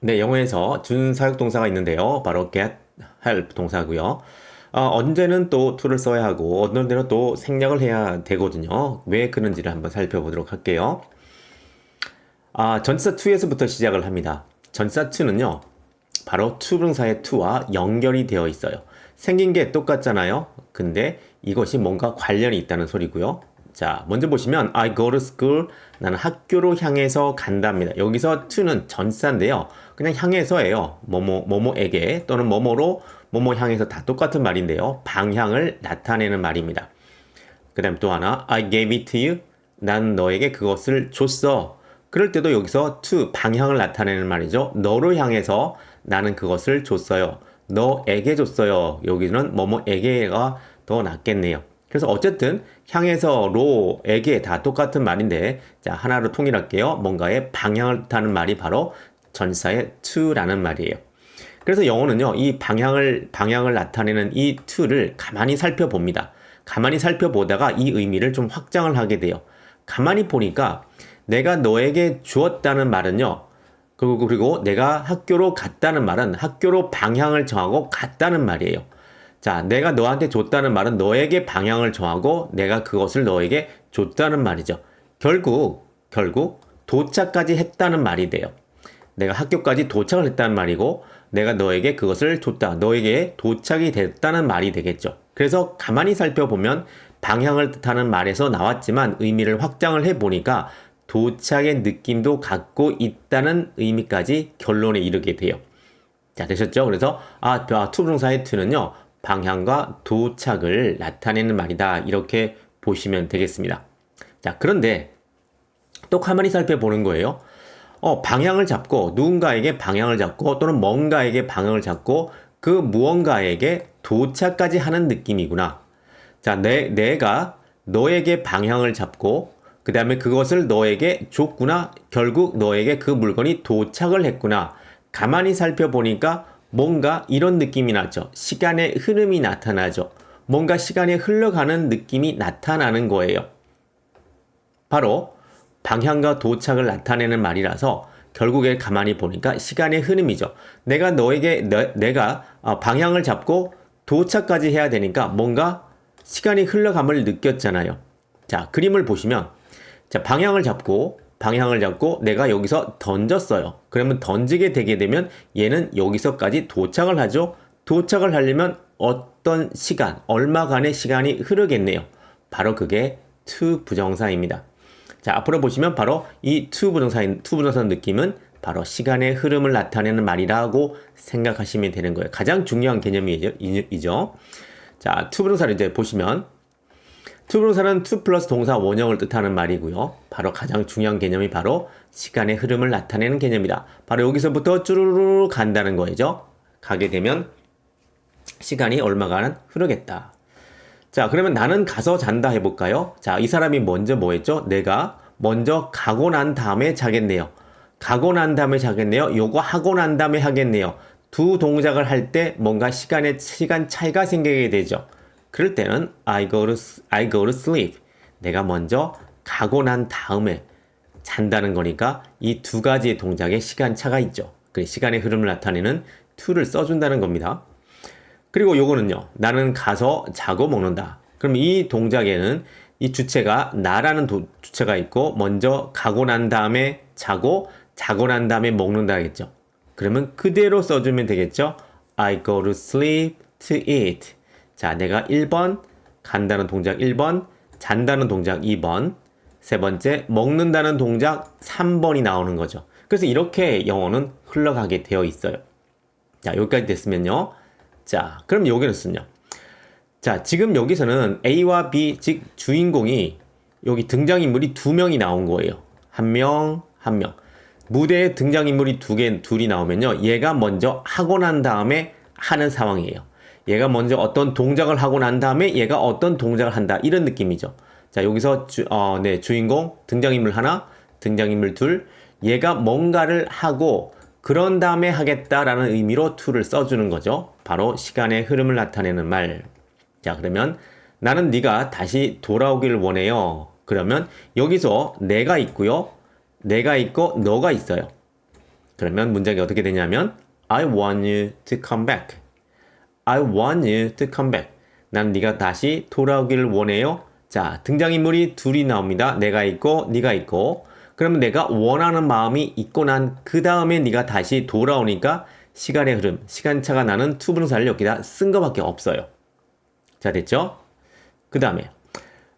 네, 영어에서 준사역 동사가 있는데요. 바로 get, help 동사고요. 어, 언제는 또 to를 써야 하고 어떤 때는 또 생략을 해야 되거든요. 왜 그런지를 한번 살펴보도록 할게요. 아, 전치사 to에서부터 시작을 합니다. 전치사 to는요. 바로 to 분사의 to와 연결이 되어 있어요. 생긴 게 똑같잖아요. 근데 이것이 뭔가 관련이 있다는 소리고요. 자, 먼저 보시면 I go to school. 나는 학교로 향해서 간답니다. 여기서 to는 전치사인데요. 그냥 향해서예요. 뭐뭐 뭐뭐에게 또는 뭐뭐로 뭐뭐 향해서 다 똑같은 말인데요. 방향을 나타내는 말입니다. 그다음 또 하나 I gave it to you. 난 너에게 그것을 줬어. 그럴 때도 여기서 to 방향을 나타내는 말이죠. 너로 향해서 나는 그것을 줬어요. 너에게 줬어요. 여기는 뭐뭐에게가 더 낫겠네요. 그래서 어쨌든 향해서 로에게 다 똑같은 말인데 자 하나로 통일할게요. 뭔가의 방향을 타는 말이 바로 전사의 to라는 말이에요. 그래서 영어는요 이 방향을 방향을 나타내는 이 to를 가만히 살펴봅니다. 가만히 살펴보다가 이 의미를 좀 확장을 하게 돼요. 가만히 보니까 내가 너에게 주었다는 말은요. 그리고, 그리고 내가 학교로 갔다는 말은 학교로 방향을 정하고 갔다는 말이에요. 자, 내가 너한테 줬다는 말은 너에게 방향을 정하고 내가 그것을 너에게 줬다는 말이죠. 결국, 결국 도착까지 했다는 말이 돼요. 내가 학교까지 도착을 했다는 말이고 내가 너에게 그것을 줬다. 너에게 도착이 됐다는 말이 되겠죠. 그래서 가만히 살펴보면 방향을 뜻하는 말에서 나왔지만 의미를 확장을 해보니까 도착의 느낌도 갖고 있다는 의미까지 결론에 이르게 돼요. 자, 되셨죠? 그래서, 아, 투부정사의 투는요, 방향과 도착을 나타내는 말이다. 이렇게 보시면 되겠습니다. 자, 그런데 또 가만히 살펴보는 거예요. 어, 방향을 잡고, 누군가에게 방향을 잡고, 또는 뭔가에게 방향을 잡고, 그 무언가에게 도착까지 하는 느낌이구나. 자, 내, 내가 너에게 방향을 잡고, 그 다음에 그것을 너에게 줬구나. 결국 너에게 그 물건이 도착을 했구나. 가만히 살펴보니까 뭔가 이런 느낌이 나죠. 시간의 흐름이 나타나죠. 뭔가 시간이 흘러가는 느낌이 나타나는 거예요. 바로 방향과 도착을 나타내는 말이라서 결국에 가만히 보니까 시간의 흐름이죠. 내가 너에게 너, 내가 어, 방향을 잡고 도착까지 해야 되니까 뭔가 시간이 흘러감을 느꼈잖아요. 자, 그림을 보시면 자, 방향을 잡고 방향을 잡고 내가 여기서 던졌어요. 그러면 던지게 되게 되면 얘는 여기서까지 도착을 하죠. 도착을 하려면 어떤 시간, 얼마간의 시간이 흐르겠네요. 바로 그게 to 부정사입니다. 자, 앞으로 보시면 바로 이 to 부정사인 to 부정사 느낌은 바로 시간의 흐름을 나타내는 말이라고 생각하시면 되는 거예요. 가장 중요한 개념이죠. 자, to 부정사를 이제 보시면 투부사는 to 플러스 동사 원형을 뜻하는 말이고요. 바로 가장 중요한 개념이 바로 시간의 흐름을 나타내는 개념이다. 바로 여기서부터 쭈루루 간다는 거죠. 가게 되면 시간이 얼마간 흐르겠다. 자, 그러면 나는 가서 잔다 해볼까요? 자, 이 사람이 먼저 뭐 했죠? 내가 먼저 가고 난 다음에 자겠네요. 가고 난 다음에 자겠네요. 요거 하고 난 다음에 하겠네요. 두 동작을 할 때 뭔가 시간의 시간 차이가 생기게 되죠. 그럴 때는 I go to, I go to sleep. 내가 먼저 가고 난 다음에 잔다는 거니까 이 두 가지의 동작에 시간 차가 있죠. 그 시간의 흐름을 나타내는 to를 써준다는 겁니다. 그리고 요거는요. 나는 가서 자고 먹는다. 그럼 이 동작에는 이 주체가 나라는 도, 주체가 있고 먼저 가고 난 다음에 자고 자고 난 다음에 먹는다겠죠. 그러면 그대로 써주면 되겠죠. I go to sleep to eat. 자, 내가 1번 간다는 동작 1번, 잔다는 동작 2번, 세 번째 먹는다는 동작 3번이 나오는 거죠. 그래서 이렇게 영어는 흘러가게 되어 있어요. 자, 여기까지 됐으면요. 자, 그럼 여기는요. 자, 지금 여기서는 A와 B, 즉 주인공이 여기 등장인물이 두 명이 나온 거예요. 한 명, 한 명. 무대에 등장인물이 두 개, 둘이 나오면요. 얘가 먼저 하고 난 다음에 하는 상황이에요. 얘가 먼저 어떤 동작을 하고 난 다음에 얘가 어떤 동작을 한다. 이런 느낌이죠. 자, 여기서 주, 어, 네, 주인공, 등장인물 하나, 등장인물 둘, 얘가 뭔가를 하고 그런 다음에 하겠다라는 의미로 to를 써주는 거죠. 바로 시간의 흐름을 나타내는 말. 자, 그러면 나는 네가 다시 돌아오기를 원해요. 그러면 여기서 내가 있고요. 내가 있고 너가 있어요. 그러면 문장이 어떻게 되냐면 I want you to come back. I want you to come back. 난 네가 다시 돌아오기를 원해요. 자, 등장인물이 둘이 나옵니다. 내가 있고 네가 있고. 그러면 내가 원하는 마음이 있고 난 그 다음에 네가 다시 돌아오니까 시간의 흐름, 시간차가 나는 투부정사를 여기다 쓴 거밖에 없어요. 자, 됐죠? 그 다음에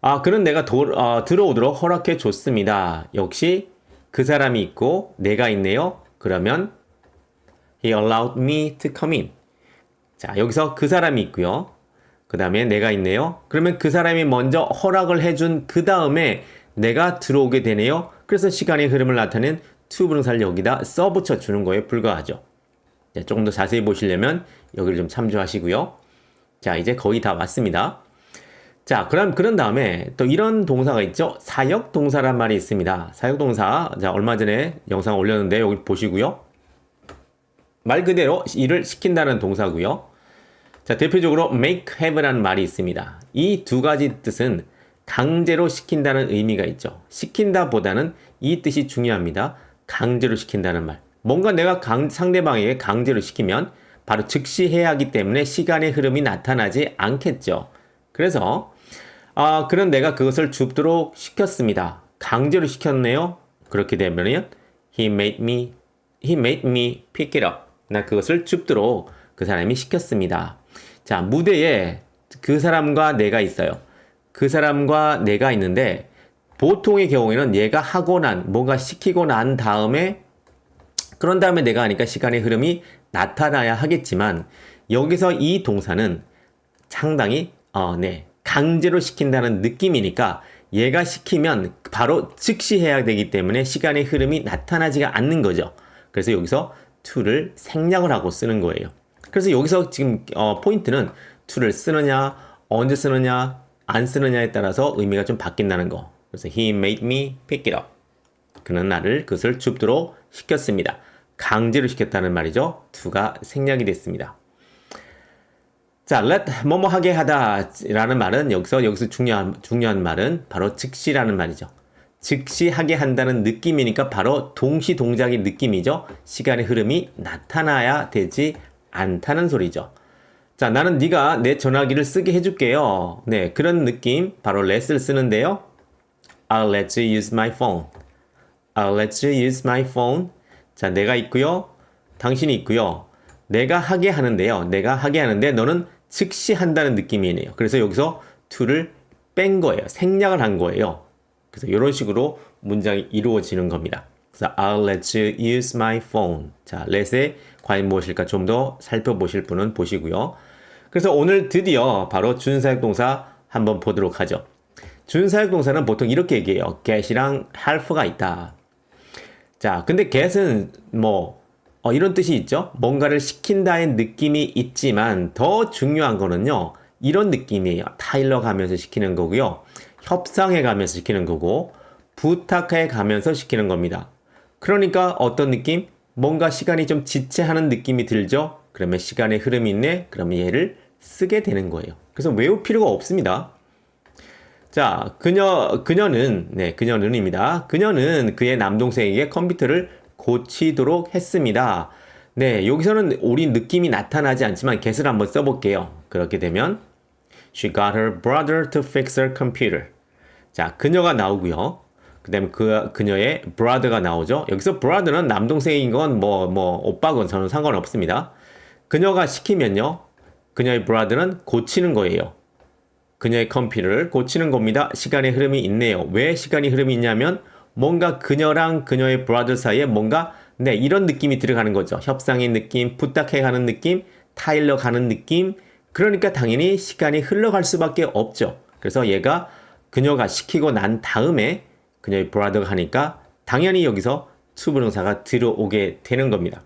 아, 그는 내가 도, 어, 들어오도록 허락해 줬습니다. 역시 그 사람이 있고 내가 있네요. 그러면 he allowed me to come in. 자, 여기서 그 사람이 있고요. 그 다음에 내가 있네요. 그러면 그 사람이 먼저 허락을 해준 그 다음에 내가 들어오게 되네요. 그래서 시간의 흐름을 나타낸 투부정사를 여기다 써붙여 주는 거에 불과하죠. 자, 조금 더 자세히 보시려면 여기를 좀 참조하시고요. 자, 이제 거의 다 왔습니다. 자, 그럼 그런 다음에 또 이런 동사가 있죠. 사역 동사란 말이 있습니다. 사역 동사. 자, 얼마 전에 영상 올렸는데 여기 보시고요. 말 그대로 일을 시킨다는 동사고요. 자, 대표적으로 make have라는 말이 있습니다. 이 두 가지 뜻은 강제로 시킨다는 의미가 있죠. 시킨다 보다는 이 뜻이 중요합니다. 강제로 시킨다는 말. 뭔가 내가 강, 상대방에게 강제로 시키면 바로 즉시 해야 하기 때문에 시간의 흐름이 나타나지 않겠죠. 그래서 아, 그런 내가 그것을 줍도록 시켰습니다. 강제로 시켰네요. 그렇게 되면 he made me he made me pick it up. 나 그것을 줍도록 그 사람이 시켰습니다. 자, 무대에 그 사람과 내가 있어요. 그 사람과 내가 있는데 보통의 경우에는 얘가 하고 난 뭔가 시키고 난 다음에 그런 다음에 내가 하니까 시간의 흐름이 나타나야 하겠지만 여기서 이 동사는 상당히 어, 네. 강제로 시킨다는 느낌이니까 얘가 시키면 바로 즉시 해야 되기 때문에 시간의 흐름이 나타나지가 않는 거죠. 그래서 여기서 to를 생략을 하고 쓰는 거예요. 그래서 여기서 지금 어, 포인트는 to를 쓰느냐, 언제 쓰느냐, 안 쓰느냐에 따라서 의미가 좀 바뀐다는 거. 그래서 he made me pick it up. 그는 나를 그것을 줍도록 시켰습니다. 강제로 시켰다는 말이죠. to가 생략이 됐습니다. 자, let 뭐뭐 하게 하다라는 말은 여기서 여기서 중요한 중요한 말은 바로 즉시라는 말이죠. 즉시 하게 한다는 느낌이니까 바로 동시 동작의 느낌이죠. 시간의 흐름이 나타나야 되지 않다는 소리죠. 자, 나는 네가 내 전화기를 쓰게 해줄게요. 네, 그런 느낌 바로 let을 쓰는데요. I'll let you use my phone. I'll let you use my phone. 자, 내가 있고요. 당신이 있고요. 내가 하게 하는데요. 내가 하게 하는데 너는 즉시 한다는 느낌이네요. 그래서 여기서 to를 뺀 거예요. 생략을 한 거예요. 그래서 이런 식으로 문장이 이루어지는 겁니다. 그래서 I'll let you use my phone. 자, let의 과연 무엇일까 좀 더 살펴보실 분은 보시고요. 그래서 오늘 드디어 바로 준사역 동사 한번 보도록 하죠. 준사역 동사는 보통 이렇게 얘기해요. get이랑 half가 있다. 자, 근데 get은 뭐 어, 이런 뜻이 있죠. 뭔가를 시킨다의 느낌이 있지만 더 중요한 거는요. 이런 느낌이에요. 타일러 가면서 시키는 거고요. 협상해 가면서 시키는 거고 부탁해 가면서 시키는 겁니다. 그러니까 어떤 느낌? 뭔가 시간이 좀 지체하는 느낌이 들죠? 그러면 시간의 흐름이 있네? 그러면 얘를 쓰게 되는 거예요. 그래서 외울 필요가 없습니다. 자, 그녀, 그녀는, 네, 그녀는입니다. 그녀는 그의 남동생에게 컴퓨터를 고치도록 했습니다. 네, 여기서는 우리 느낌이 나타나지 않지만 get을 한번 써볼게요. 그렇게 되면 She got her brother to fix her computer. 자, 그녀가 나오고요. 그 다음에 그, 그녀의 brother가 나오죠. 여기서 brother는 남동생인 건 뭐, 뭐, 오빠건 저는 상관없습니다. 그녀가 시키면요. 그녀의 brother는 고치는 거예요. 그녀의 컴퓨터를 고치는 겁니다. 시간의 흐름이 있네요. 왜 시간이 흐름이 있냐면 뭔가 그녀랑 그녀의 브라더 사이에 뭔가 네 이런 느낌이 들어가는 거죠. 협상의 느낌, 부탁해 가는 느낌, 타일러 가는 느낌. 그러니까 당연히 시간이 흘러갈 수밖에 없죠. 그래서 얘가 그녀가 시키고 난 다음에 그녀의 브라더가 하니까 당연히 여기서 수부정사가 들어오게 되는 겁니다.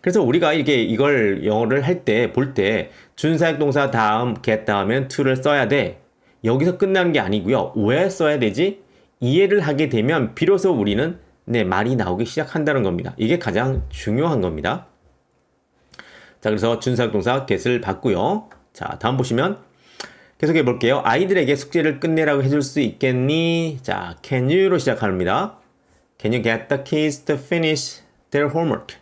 그래서 우리가 이게 이걸 영어를 할 때 볼 때 준사역 동사 다음 get 다음엔 to를 써야 돼. 여기서 끝나는 게 아니고요. 왜 써야 되지? 이해를 하게 되면 비로소 우리는 네, 말이 나오기 시작한다는 겁니다. 이게 가장 중요한 겁니다. 자, 그래서 준사역 동사 get을 받고요. 자, 다음 보시면 계속해 볼게요. 아이들에게 숙제를 끝내라고 해줄 수 있겠니? 자, can you로 시작합니다. Can you get the kids to finish their homework?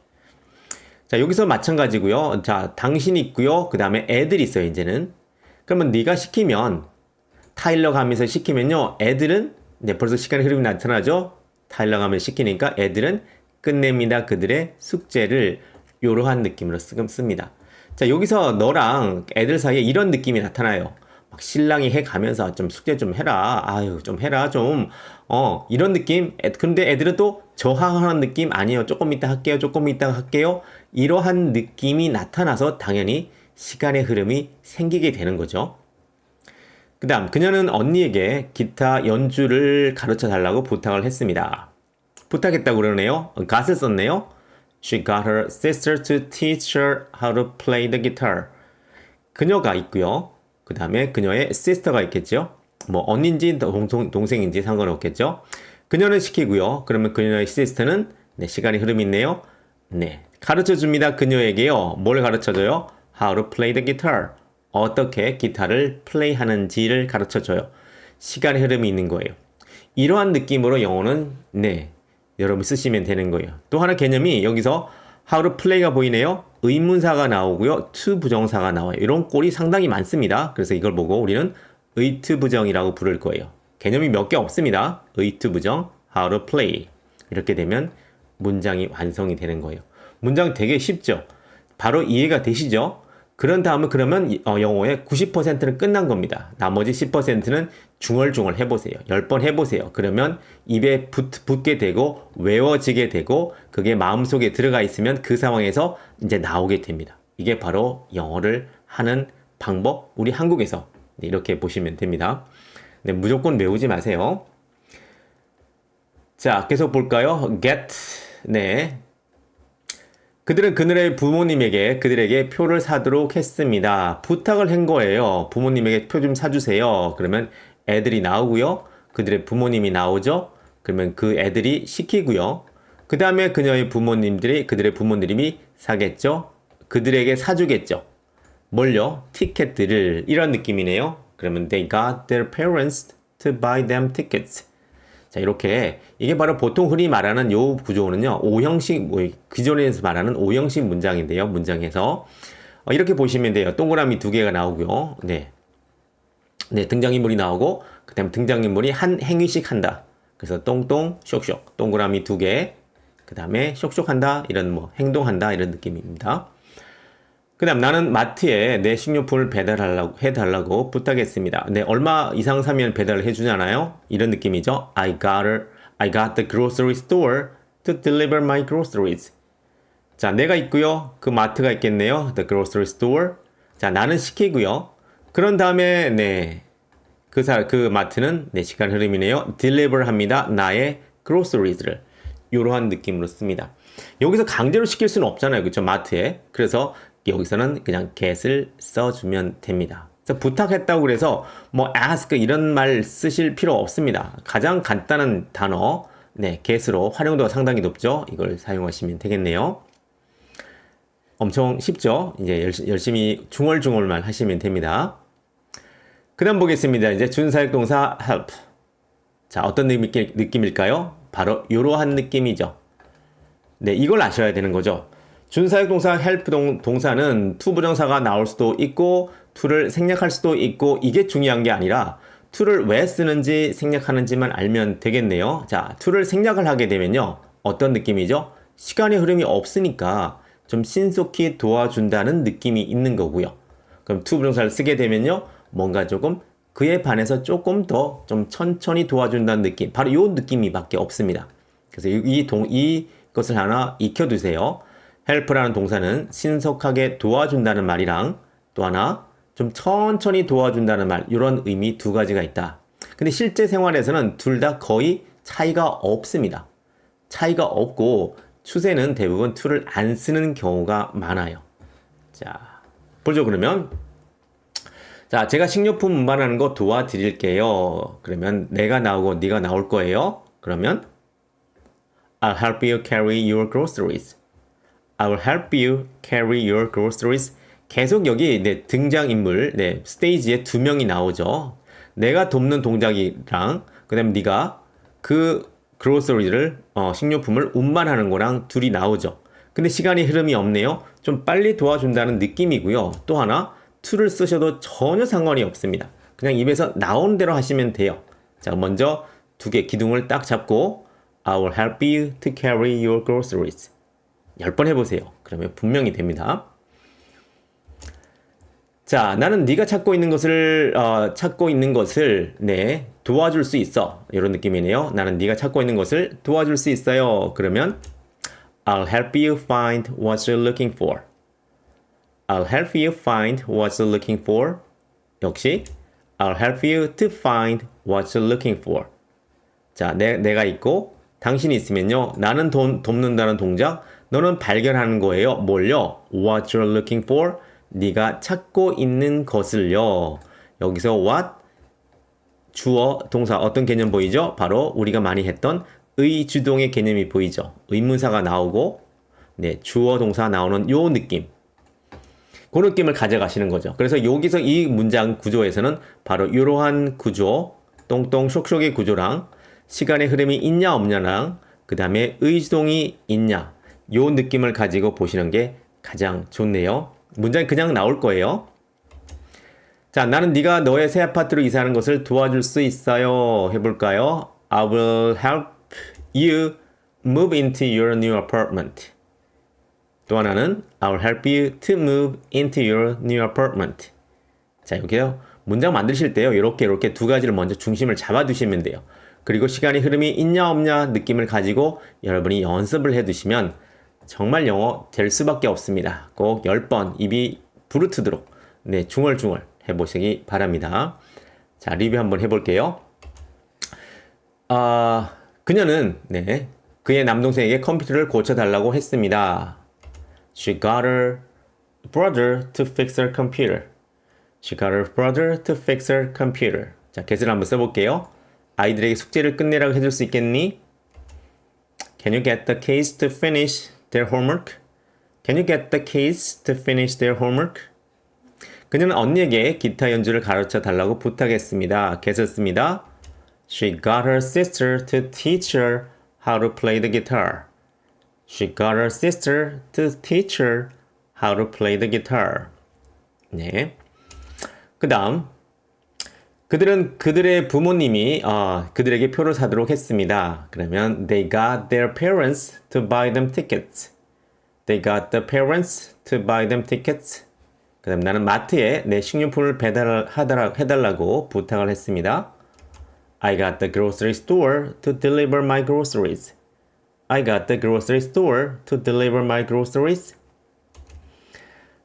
자, 여기서 마찬가지고요. 자, 당신이 있고요. 그 다음에 애들이 있어요, 이제는. 그러면 네가 시키면 타일러 가면서 시키면요. 애들은 네, 벌써 시간의 흐름이 나타나죠. 타일러 가면서 시키니까 애들은 끝냅니다. 그들의 숙제를 이러한 느낌으로 쓰- 씁니다. 자, 여기서 너랑 애들 사이에 이런 느낌이 나타나요. 막 신랑이 해 가면서 좀 숙제 좀 해라. 아유, 좀 해라. 좀, 어, 이런 느낌. 애- 근데 애들은 또 저항하는 느낌 아니에요. 조금 이따 할게요. 조금 이따 할게요. 이러한 느낌이 나타나서 당연히 시간의 흐름이 생기게 되는 거죠. 그 다음, 그녀는 언니에게 기타 연주를 가르쳐 달라고 부탁을 했습니다. 부탁했다고 그러네요. gat을 썼네요. She got her sister to teach her how to play the guitar. 그녀가 있고요. 그 다음에 그녀의 sister가 있겠죠. 뭐 언니인지 동생인지 상관없겠죠. 그녀는 시키고요. 그러면 그녀의 sister는 네, 시간이 흐름이 있네요. 네, 가르쳐 줍니다. 그녀에게요. 뭘 가르쳐 줘요? How to play the guitar. 어떻게 기타를 플레이 하는지를 가르쳐 줘요. 시간의 흐름이 있는 거예요. 이러한 느낌으로 영어는 네 여러분 쓰시면 되는 거예요. 또 하나 개념이 여기서 how to play가 보이네요. 의문사가 나오고요. to 부정사가 나와요. 이런 꼴이 상당히 많습니다. 그래서 이걸 보고 우리는 의투 부정이라고 부를 거예요. 개념이 몇 개 없습니다. 의투 부정, how to play. 이렇게 되면 문장이 완성이 되는 거예요. 문장 되게 쉽죠? 바로 이해가 되시죠? 그런 다음에 그러면 이- 어, 영어의 90%는 끝난 겁니다. 나머지 10%는 중얼중얼 해보세요. 10번 해보세요. 그러면 입에 붙, 붙게 되고 외워지게 되고 그게 마음속에 들어가 있으면 그 상황에서 이제 나오게 됩니다. 이게 바로 영어를 하는 방법. 우리 한국에서 네, 이렇게 보시면 됩니다. 네, 무조건 외우지 마세요. 자, 계속 볼까요? get. 네. 그들은 그들의 부모님에게 그들에게 표를 사도록 했습니다. 부탁을 한 거예요. 부모님에게 표 좀 사주세요. 그러면 애들이 나오고요. 그들의 부모님이 나오죠. 그러면 그 애들이 시키고요. 그 다음에 그녀의 부모님들이 그들의 부모님이 사겠죠. 그들에게 사주겠죠. 뭘요? 티켓들을 이런 느낌이네요. 그러면 they got their parents to buy them tickets. 자, 이렇게 이게 바로 보통 흔히 말하는 요 구조는요. 오형식 뭐 기존에서 말하는 오형식 문장인데요. 문장에서 어, 이렇게 보시면 돼요. 동그라미 두 개가 나오고요. 네. 네, 등장인물이 나오고 그다음에 등장인물이 한 행위씩 한다. 그래서 똥똥 쇽쇽 동그라미 두 개. 그다음에 쇽쇽 한다. 이런 뭐 행동한다 이런 느낌입니다. 그 다음 나는 마트에 내 식료품을 배달하려고 해달라고 부탁했습니다. 네, 얼마 이상 사면 배달을 해주잖아요. 이런 느낌이죠. I got, her, I got the grocery store to deliver my groceries. 자, 내가 있고요. 그 마트가 있겠네요. The grocery store. 자, 나는 시키고요. 그런 다음에 네, 그, 사, 그 마트는 네, 시간 흐름이네요. deliver 합니다. 나의 groceries를. 이러한 느낌으로 씁니다. 여기서 강제로 시킬 수는 없잖아요. 그렇죠? 마트에. 그래서 여기서는 그냥 get을 써주면 됩니다. 부탁했다고 그래서 뭐 ask 이런 말 쓰실 필요 없습니다. 가장 간단한 단어, 네, get으로 활용도가 상당히 높죠. 이걸 사용하시면 되겠네요. 엄청 쉽죠? 이제 열심히 중얼중얼만 하시면 됩니다. 그 다음 보겠습니다. 이제 준사역동사 help. 자, 어떤 느낌, 느낌일까요? 바로 이러한 느낌이죠. 네, 이걸 아셔야 되는 거죠. 준사역 동사 help 동, 동사는 to 부정사가 나올 수도 있고 to를 생략할 수도 있고 이게 중요한 게 아니라 to를 왜 쓰는지 생략하는지만 알면 되겠네요. 자, to를 생략을 하게 되면요. 어떤 느낌이죠? 시간의 흐름이 없으니까 좀 신속히 도와준다는 느낌이 있는 거고요. 그럼 to 부정사를 쓰게 되면요. 뭔가 조금 그에 반해서 조금 더 좀 천천히 도와준다는 느낌. 바로 요 느낌이 밖에 없습니다. 그래서 이, 이 동, 이것을 하나 익혀두세요. Help라는 동사는 신속하게 도와준다는 말이랑 또 하나 좀 천천히 도와준다는 말, 이런 의미 두 가지가 있다. 근데 실제 생활에서는 둘 다 거의 차이가 없습니다. 차이가 없고 추세는 대부분 to를 안 쓰는 경우가 많아요. 자, 보죠 그러면. 자, 제가 식료품 운반하는 거 도와드릴게요. 그러면 내가 나오고 네가 나올 거예요. 그러면 I'll help you carry your groceries. I will help you carry your groceries. 계속 여기 네, 등장인물, 네, 스테이지에 두 명이 나오죠. 내가 돕는 동작이랑 그 다음에 네가 그 grocery를 어, 식료품을 운반하는 거랑 둘이 나오죠. 근데 시간이 흐름이 없네요. 좀 빨리 도와준다는 느낌이고요. 또 하나 to를 쓰셔도 전혀 상관이 없습니다. 그냥 입에서 나오는 대로 하시면 돼요. 자, 먼저 두 개 기둥을 딱 잡고 I will help you to carry your groceries. 10번 해보세요. 그러면 분명히 됩니다. 자, 나는 네가 찾고 있는 것을 어, 찾고 있는 것을 네 도와줄 수 있어 이런 느낌이네요. 나는 네가 찾고 있는 것을 도와줄 수 있어요. 그러면 I'll help you find what you're looking for. I'll help you find what you're looking for. 역시 I'll help you to find what you're looking for. 자, 내, 내가 있고 당신이 있으면요. 나는 돈, 돕는다는 동작, 너는 발견하는 거예요. 뭘요? What you're looking for. 네가 찾고 있는 것을요. 여기서 what 주어 동사 어떤 개념 보이죠? 바로 우리가 많이 했던 의주동의 개념이 보이죠. 의문사가 나오고 네, 주어 동사 나오는 요 느낌. 그 느낌을 가져가시는 거죠. 그래서 여기서 이 문장 구조에서는 바로 이러한 구조, 똥똥 쇽쇽의 구조랑 시간의 흐름이 있냐 없냐랑 그 다음에 의주동이 있냐 요 느낌을 가지고 보시는 게 가장 좋네요. 문장이 그냥 나올 거예요. 자, 나는 네가 너의 새 아파트로 이사하는 것을 도와줄 수 있어요. 해볼까요? I will help you move into your new apartment. 또 하나는 I will help you to move into your new apartment. 자, 여기요. 문장 만드실 때요. 이렇게 이렇게 두 가지를 먼저 중심을 잡아 두시면 돼요. 그리고 시간의 흐름이 있냐 없냐 느낌을 가지고 여러분이 연습을 해 두시면 정말 영어 될 수밖에 없습니다. 꼭 10번 입이 부르트도록 네, 중얼중얼 해보시기 바랍니다. 자, 리뷰 한번 해볼게요. 아, 그녀는 네, 그의 남동생에게 컴퓨터를 고쳐달라고 했습니다. She got her brother to fix her computer. She got her brother to fix her computer. 자, 개수를 한번 써볼게요. 아이들에게 숙제를 끝내라고 해줄 수 있겠니? Can you get the kids to finish their homework? Can you get the kids to finish their homework? 그녀는 언니에게 기타 연주를 가르쳐 달라고 부탁했습니다. 개수 씁니다. She got her sister to teach her how to play the guitar. She got her sister to teach her how to play the guitar. 네. 그 다음. 그들은 그들의 부모님이 어, 그들에게 표를 사도록 했습니다. 그러면 they got their parents to buy them tickets. They got the parents to buy them tickets. 그 다음 나는 마트에 내 식료품을 배달해달라고 부탁을 했습니다. I got the grocery store to deliver my groceries. I got the grocery store to deliver my groceries.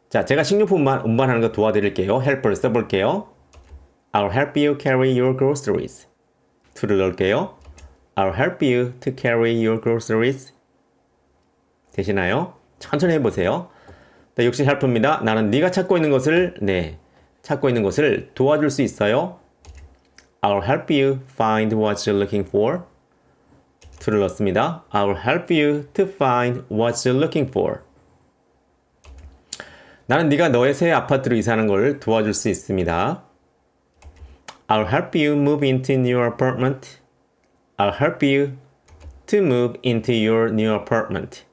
자, 제가 식료품 운반하는 거 도와드릴게요. help를 써볼게요. I'll help you carry your groceries. to를 넣을게요. I'll help you to carry your groceries. 되시나요? 천천히 해보세요. 네, 역시 help입니다. 나는 네가 찾고 있는 것을 네 찾고 있는 것을 도와줄 수 있어요. I'll help you find what you're looking for. to를 넣습니다. I'll help you to find what you're looking for. 나는 네가 너의 새 아파트로 이사하는 걸 도와줄 수 있습니다. I'll help you move into your apartment. I'll help you to move into your new apartment.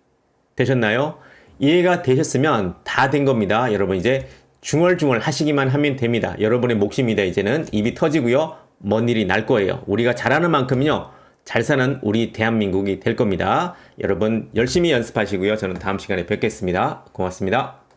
되셨나요? 이해가 되셨으면 다 된 겁니다. 여러분 이제 중얼중얼 하시기만 하면 됩니다. 여러분의 몫입니다. 이제는 입이 터지고요. 먼 일이 날 거예요. 우리가 잘하는 만큼요. 잘 사는 우리 대한민국이 될 겁니다. 여러분 열심히 연습하시고요. 저는 다음 시간에 뵙겠습니다. 고맙습니다.